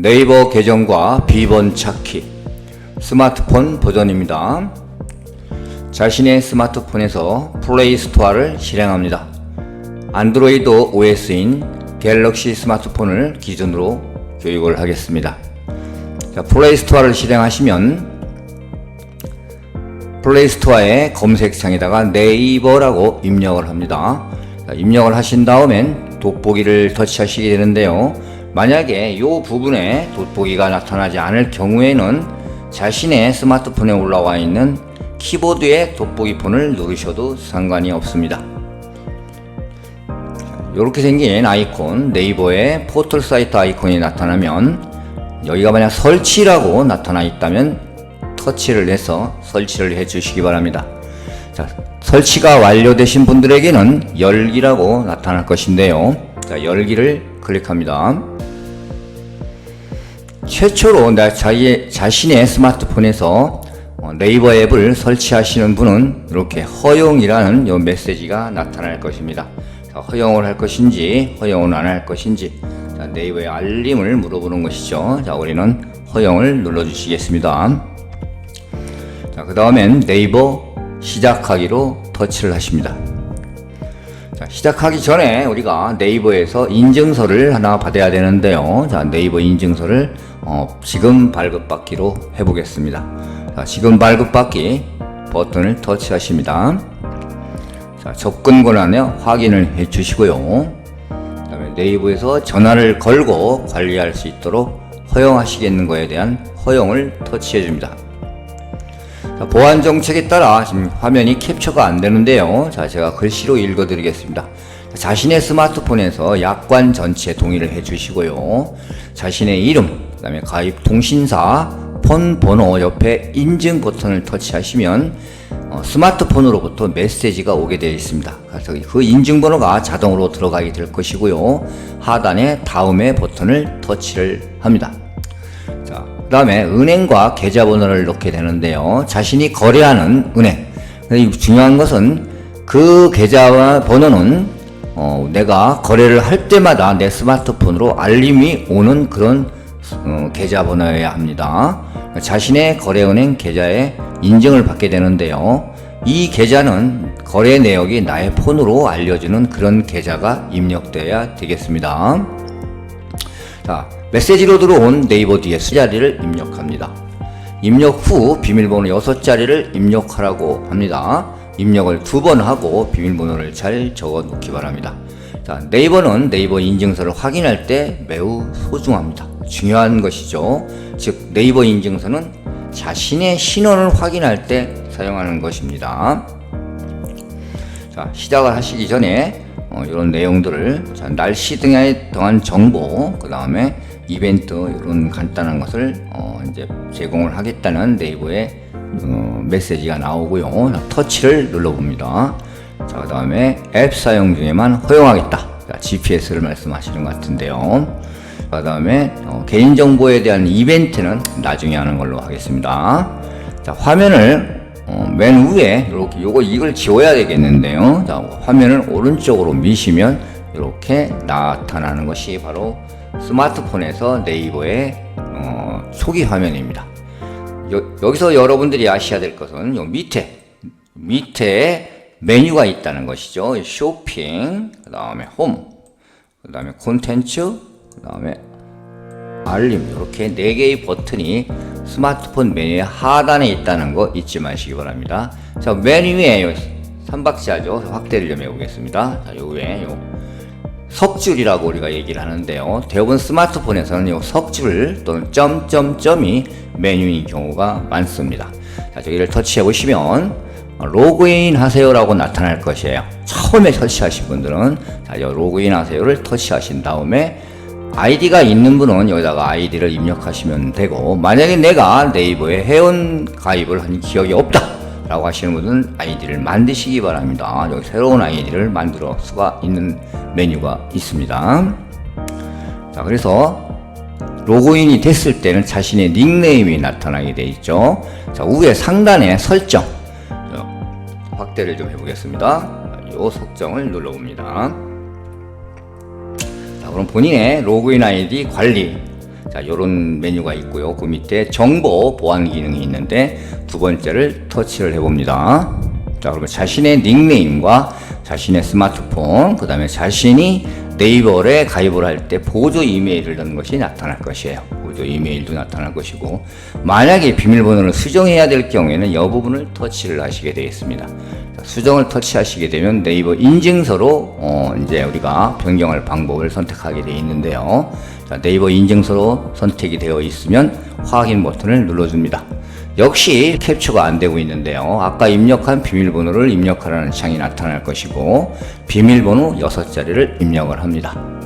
네이버 계정과 비번 찾기 스마트폰 버전입니다. 자신의 스마트폰에서 플레이 스토어를 실행합니다. 안드로이드 OS인 갤럭시 스마트폰을 기준으로 교육을 하겠습니다. 자, 플레이 스토어를 실행하시면 플레이 스토어의 검색창에다가 네이버라고 입력을 합니다. 자, 입력을 하신 다음엔 돋보기를 터치하시게 되는데요. 만약에 이 부분에 돋보기가 나타나지 않을 경우에는 자신의 스마트폰에 올라와 있는 키보드의 돋보기 폰을 누르셔도 상관이 없습니다. 이렇게 생긴 아이콘 네이버의 포털 사이트 아이콘이 나타나면 여기가 만약 설치라고 나타나 있다면 터치를 해서 설치를 해 주시기 바랍니다. 자, 설치가 완료되신 분들에게는 열기라고 나타날 것인데요. 자, 열기를 클릭합니다. 최초로 나 자기, 자신의 스마트폰에서 어, 네이버 앱을 설치하시는 분은 이렇게 허용이라는 이 메시지가 나타날 것입니다. 자, 허용을 할 것인지 허용을 안 할 것인지 자, 네이버의 알림을 물어보는 것이죠. 자, 우리는 허용을 눌러주시겠습니다. 자, 그 다음엔 네이버 시작하기로 터치를 하십니다. 자, 시작하기 전에 우리가 네이버에서 인증서를 하나 받아야 되는데요. 자, 네이버 인증서를 어, 지금 발급받기로 해보겠습니다. 자, 지금 발급받기 버튼을 터치하십니다. 자, 접근 권한에 확인을 해 주시고요. 그 다음에 네이버에서 전화를 걸고 관리할 수 있도록 허용하시겠는 거에 대한 허용을 터치해 줍니다. 자, 보안 정책에 따라 지금 화면이 캡처가 안 되는데요. 자, 제가 글씨로 읽어 드리겠습니다. 자신의 스마트폰에서 약관 전체 동의를 해 주시고요. 자신의 이름, 그 다음에 가입 통신사, 폰 번호 옆에 인증 버튼을 터치하시면 어, 스마트폰으로부터 메시지가 오게 되어 있습니다. 그래서 그 인증 번호가 자동으로 들어가게 될 것이고요. 하단에 다음의 버튼을 터치를 합니다. 자, 그 다음에 은행과 계좌번호를 넣게 되는데요. 자신이 거래하는 은행. 중요한 것은 그 계좌와 번호는 어, 내가 거래를 할 때마다 내 스마트폰으로 알림이 오는 그런 어, 계좌번호여야 합니다. 자신의 거래은행 계좌에 인증을 받게 되는데요. 이 계좌는 거래 내역이 나의 폰으로 알려주는 그런 계좌가 입력되어야 되겠습니다. 자, 메시지로 들어온 네이버 뒤에 수자리를 입력합니다. 입력 후 비밀번호 6자리를 입력하라고 합니다. 입력을 두 번 하고 비밀번호를 잘 적어 놓기 바랍니다. 자, 네이버는 네이버 인증서를 확인할 때 매우 소중합니다. 중요한 것이죠. 즉, 네이버 인증서는 자신의 신원을 확인할 때 사용하는 것입니다. 자, 시작을 하시기 전에 어, 이런 내용들을 자, 날씨 등에 등한 정보, 그 다음에 이벤트 이런 간단한 것을 어, 이제 제공을 하겠다는 네이버의 어, 메시지가 나오고요. 자, 터치를 눌러봅니다. 자, 그 다음에 앱 사용 중에만 허용하겠다. 자, GPS를 말씀하시는 것 같은데요. 그 다음에 어, 개인정보에 대한 이벤트는 나중에 하는 걸로 하겠습니다. 자, 화면을 어, 맨 위에 이렇게 요거 이걸 지워야 되겠는데요. 자, 화면을 오른쪽으로 미시면 이렇게 나타나는 것이 바로 스마트폰에서 네이버의 어, 초기 화면입니다. 여, 여기서 여러분들이 아셔야 될 것은 요 밑에 밑에 메뉴가 있다는 것이죠. 쇼핑, 그 다음에 홈, 그 다음에 콘텐츠, 그 다음에 알림 이렇게 네 개의 버튼이 스마트폰 메뉴의 하단에 있다는 거 잊지 마시기 바랍니다. 자 메뉴에 삼박자죠. 확대를 좀 해보겠습니다. 자, 요 위에 요 석줄이라고 우리가 얘기를 하는데요. 대부분 스마트폰에서는 요 석줄 또는 점점점이 메뉴인 경우가 많습니다. 자, 저기를 터치해 보시면 로그인 하세요 라고 나타날 것이에요. 처음에 설치하신 분들은 자, 요 로그인 하세요를 터치하신 다음에 아이디가 있는 분은 여기다가 아이디를 입력하시면 되고 만약에 내가 네이버에 회원 가입을 한 기억이 없다 라고 하시는 분은 아이디를 만드시기 바랍니다. 여기 새로운 아이디를 만들 수가 있는 메뉴가 있습니다. 자 그래서 로그인이 됐을 때는 자신의 닉네임이 나타나게 되어 있죠. 자 위에 상단에 설정. 확대를 좀 해보겠습니다. 이 설정을 눌러봅니다 자, 그럼 본인의 로그인 아이디 관리. 자, 요런 메뉴가 있고요. 그 밑에 정보 보안 기능이 있는데 두 번째를 터치를 해봅니다. 자, 그러면 자신의 닉네임과 자신의 스마트폰, 그 다음에 자신이 네이버에 가입을 할 때 보조 이메일을 넣는 것이 나타날 것이에요. 보조 이메일도 나타날 것이고, 만약에 비밀번호를 수정해야 될 경우에는 이 부분을 터치를 하시게 되겠습니다. 자, 수정을 터치하시게 되면 네이버 인증서로 어, 이제 우리가 변경할 방법을 선택하게 되어 있는데요. 자, 네이버 인증서로 선택이 되어 있으면 확인 버튼을 눌러줍니다. 역시 캡처가 안 되고 있는데요. 아까 입력한 비밀번호를 입력하라는 창이 나타날 것이고 비밀번호 6자리를 입력을 합니다.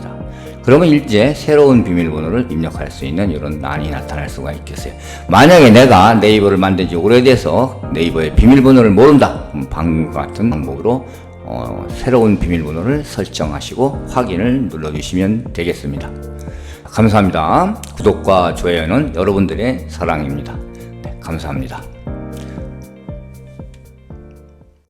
자, 그러면 이제 새로운 비밀번호를 입력할 수 있는 이런 난이 나타날 수가 있겠어요. 만약에 내가 네이버를 만든 지 오래돼서 네이버의 비밀번호를 모른다. 방금과 같은 방법으로 어, 새로운 비밀번호를 설정하시고 확인을 눌러주시면 되겠습니다. 감사합니다. 구독과 좋아요는 여러분들의 사랑입니다. 네, 감사합니다.